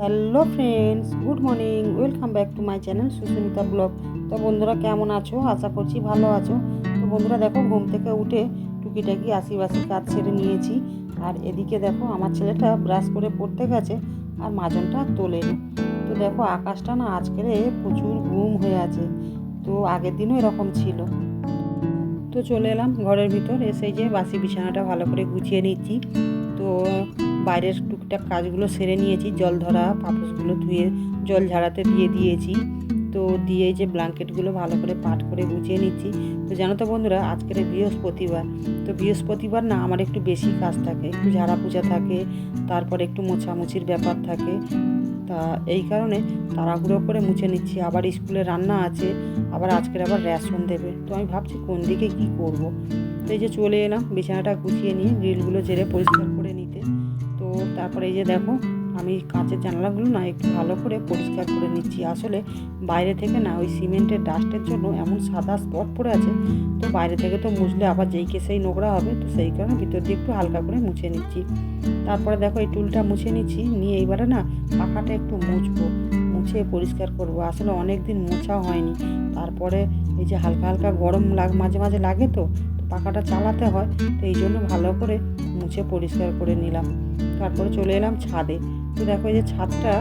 Hello friends, good morning, welcome back to my channel Susmita blog. তো বন্ধুরা, কেমন আছো? আশা করছি ভালো আছো। তো বন্ধুরা, দেখো, ঘুম থেকে উঠে টুকিটাকি আশিবাসি কাজ ছেড়ে নিয়েছি। আর এদিকে দেখো, আমার ছেলেটা ব্রাশ করে পড়তে গেছে আর মাজনটা তোলেনি। তো দেখো, আকাশটা না আজকের প্রচুর ঘুম হয়ে আছে। তো আগের দিনও এরকম ছিল। তো চলে এলাম ঘরের ভিতর, এসে যে বাসি বিছানাটা ভালো করে গুছিয়ে নিচ্ছি। তো বাইরের টুকটাক কাজগুলো সেরে নিয়েছি, জল ধরা, পাপোশগুলো ধুয়ে, জল ঝাড়াতে দিয়ে দিয়েছি। তো দিয়ে যে ব্ল্যাঙ্কেটগুলো ভালো করে পাট করে গুছিয়ে নিচ্ছি। তো জানো তো বন্ধুরা, আজকের বৃহস্পতিবার। তো বৃহস্পতিবার না আমার একটু বেশি কাজ থাকে, একটু ঝাড়া পূজা থাকে, তারপর একটু মোছামুছির ব্যাপার থাকে। তা এই কারণে তাড়াহুড়ো করে মুছে নিচ্ছি। আবার স্কুলে রান্না আছে, আবার আজকের আবার রেশন দেবে। তো আমি ভাবছি কোন দিকে কি করব। তো এই যে চলে এলাম, বিছানাটা গুছিয়ে নিয়ে, গ্রিলগুলো জেরে পরিষ্কার করে নিতে। তারপরে এই যে দেখো, আমি কাঁচের জানলাগুলো না একটু ভালো করে পরিষ্কার করে নিচ্ছি। আসলে বাইরে থেকে না ওই সিমেন্টের ডাস্টের জন্য এমন সাদা স্পট পড়ে আছে, তো বাইরে থেকে তো মুছলে আবার যেই কেসেই নোংরা হবে, তো সেই কারণে ভিতর দিয়ে একটু হালকা করে মুছে নিচ্ছি। তারপরে দেখো এই টুলটা মুছে নিচ্ছি, নিয়ে এইবারে না পাখাটা একটু মুছবো, মুছে পরিষ্কার করব। আসলে অনেক দিন মোছা হয়নি, তারপরে এই যে হালকা হালকা গরম লাগ, মাঝে মাঝে লাগে তো তো পাখাটা চালাতে হয়, তো এই জন্য ভালো করে মুছে পরিষ্কার করে নিলাম। তারপরে চলে এলাম ছাদে। তো দেখো এই যে ছাদটা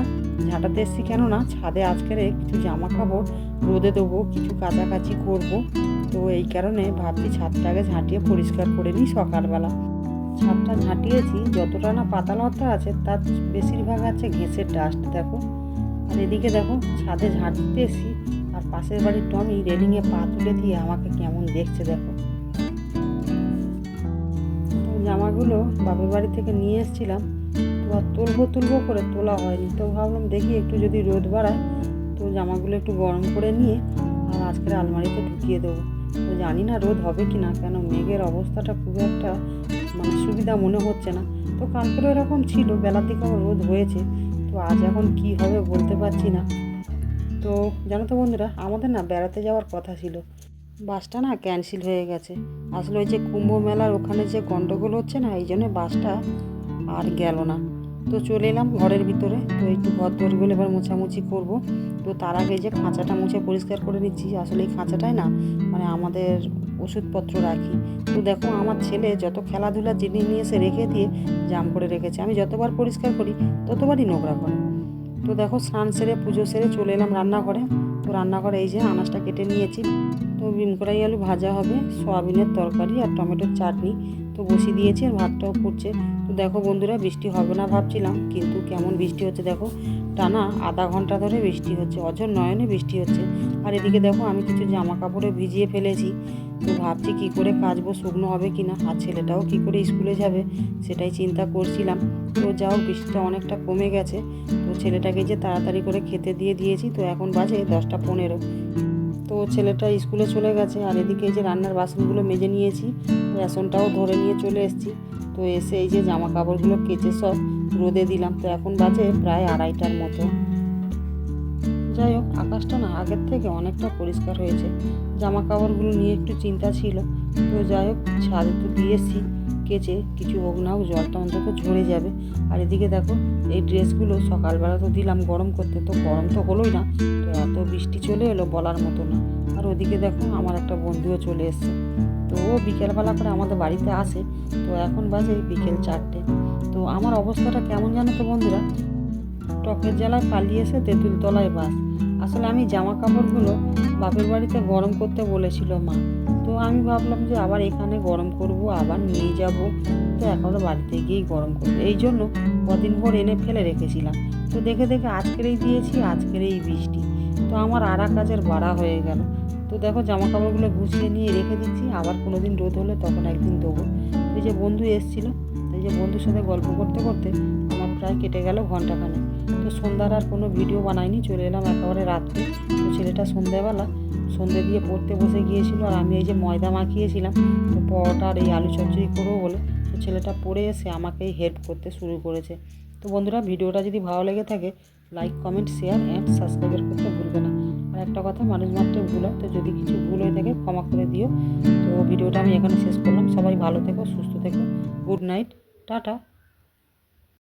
ঝাঁটাতে এসেছি কেন না? ছাদে আজকের কিছু জামা কাপড় রোদে দেবো, কিছু কাচাকাচি করব। তো এই কারণে ভাবছি ছাদটাকে ঝাঁটিয়ে পরিষ্কার করে নিই সকালবেলা। ছাদটা ঝাঁটিয়েছি, যতটা না পাতালতা আছে, তার বেশিরভাগ আছে ঘেঁষের ডাস্ট, দেখো। আর এদিকে দেখো, ছাদে ঝাঁটতে এসি আর পাশের বাড়ির টমি রেলিংয়ে পা তুলে দিয়ে আমাকে কেমন দেখছে, দেখো। জামাগুলো বাপের বাড়ি থেকে নিয়ে এসেছিলাম। তো আর তুলবো তুলবো করে তোলা হয়নি। তো ভাবলাম দেখি একটু যদি রোদ বাড়ায়, তো জামাগুলো একটু গরম করে নিয়ে আর আজকের আলমারিতে ঢুকিয়ে দেবো। তো জানি না রোদ হবে কি না, কেন মেঘের অবস্থাটা খুব একটা মানে সুবিধা মনে হচ্ছে না। তো কালকেরও এরকম ছিল বেলার দিকে আবার রোদ হয়েছে। তো আজ এখন কি হবে বলতে পারছি না। তো জানো তো বন্ধুরা, আমাদের না বেড়াতে যাওয়ার কথা ছিল। বাসটা না ক্যান্সেল হয়ে গেছে। আসলে ওই যে কুম্ভ মেলার ওখানে যে গণ্ডগোল হচ্ছে না, এই জন্য বাসটা আর গেল না। তো চলে এলাম ঘরের ভিতরে, তো একটু ঘর দরগুলো এবার মোছামুছি করব। তো তার আগে যে খাঁচাটা মুছে পরিষ্কার করে নিচ্ছি, আসলে এই খাঁচাটাই না মানে আমাদের ওষুধপত্র রাখি। তো দেখো আমার ছেলে যত খেলাধুলার জিনিস নিয়ে এসে রেখে দিয়ে জাম করে রেখেছে। আমি যতবার পরিষ্কার করি, ততবারই নোংরা করে। তো দেখো স্নান সেরে পুজো সেরে চলে এলাম রান্নাঘরে। তো রান্নাঘরে এই যে আনাজটা কেটে নিয়েছি। বিম কড়াই আলু ভাজা হবে, সোয়াবিনের তরকারি আর টমেটোর চাটনি তো বসিয়ে দিয়েছি আর ভাতটাও ফুটছে তো দেখো বন্ধুরা, বৃষ্টি হবে না ভাবছিলাম, কিন্তু কেমন বৃষ্টি হচ্ছে দেখো। টানা আধা ঘণ্টা ধরে বৃষ্টি হচ্ছে অজর নয়নে বৃষ্টি হচ্ছে। আর এদিকে দেখো আমি কিছু জামা কাপড়ে ভিজিয়ে ফেলেছি, তো ভাবছি কী করে কাচবো, শুকনো হবে কি না আর ছেলেটাও কী করে স্কুলে যাবে সেটাই চিন্তা করছিলাম। তো যাও, বৃষ্টিটা অনেকটা কমে গেছে, তো ছেলেটাকে যে তাড়াতাড়ি করে খেতে দিয়ে দিয়েছি, তো এখন বাজে দশটা পনেরো। ছেলেটা স্কুলে চলে গেছে আর এদিকে এই যে রান্নার বাসনগুলো মেজে নিয়েছি, রেশনটাও ধরে নিয়ে চলে এসেছি। তো এসে এই যে জামা কাপড়গুলো কেচে সব রোদে দিলাম। তো এখন বাজে প্রায় আড়াইটার মতো। যাই হোক, আকাশটা না আগের থেকে অনেকটা পরিষ্কার হয়েছে। জামা কাপড়গুলো নিয়ে একটু চিন্তা ছিল। তো যাই হোক, ছাদে তো দিয়েছি। কেচে কিছু হোক না হোক, জলটা অন্তত ঝরে যাবে। আর এদিকে দেখো, এই ড্রেসগুলো সকালবেলা তো দিলাম গরম করতে, তো গরম তো হলোই না। তো এত বৃষ্টি চলে এলো বলার মতো না। আর ওদিকে দেখো, আমার একটা বন্ধুও চলে এসছে। তো ও বিকেলবেলা করে আমাদের বাড়িতে আসে। তো এখন বাজে বিকেল চারটে। তো আমার অবস্থাটা কেমন জানো তো বন্ধুরা? টকের জ্বালায় পালিয়ে এসে তেঁতুল তলায় বাস। আসলে আমি জামা কাপড়গুলো বাপের বাড়িতে গরম করতে বলেছিল মা। তো আমি ভাবলাম যে আবার এখানে গরম করব, আবার নিয়ে যাব। তো এখনও বাড়িতে গিয়েই গরম করব। এই জন্য কদিন ভর এনে ফেলে রেখেছিলাম। তো দেখে দেখে আজকেরই দিয়েছি, আজকেরই বৃষ্টি। তো আমার আর কাজের বাড়া হয়ে গেল। তো দেখো জামা কাপড়গুলো গুছিয়ে নিয়ে রেখে দিচ্ছি। আবার কোনো দিন রোদ হলে তখন একদিন দেবো। এই যে বন্ধু এসেছিল এই যে বন্ধুর সাথে গল্প করতে করতে আমার প্রায় কেটে গেল ঘন্টাখানে তো সন্ধ্যার আর কোনো ভিডিও বানাইনি, চলে এলাম একেবারে রাত্রে। তো ছেলেটা সন্ধ্যেবেলা সন্ধ্যে দিয়ে পড়তে বসে গিয়েছিল আর আমি এই যে ময়দা মাখিয়েছিলাম, তো পরোটা আর এই আলু চচ্চড়ি করব বলে তো ছেলেটা পড়ে এসে আমাকেই হেল্প করতে শুরু করেছে। তো বন্ধুরা, ভিডিওটা যদি ভালো লেগে থাকে like comment share and subscribe করতে ভুলবে না। আর একটা কথা, মানুষ মাত্র ভুল হয়, তো যদি কিছু ভুল হয়ে থাকে, ক্ষমা করে দিও। তো ভিডিওটা আমি এখানে শেষ করলাম। সবাই ভালো থেকো, সুস্থ থেকো। Good night, tata.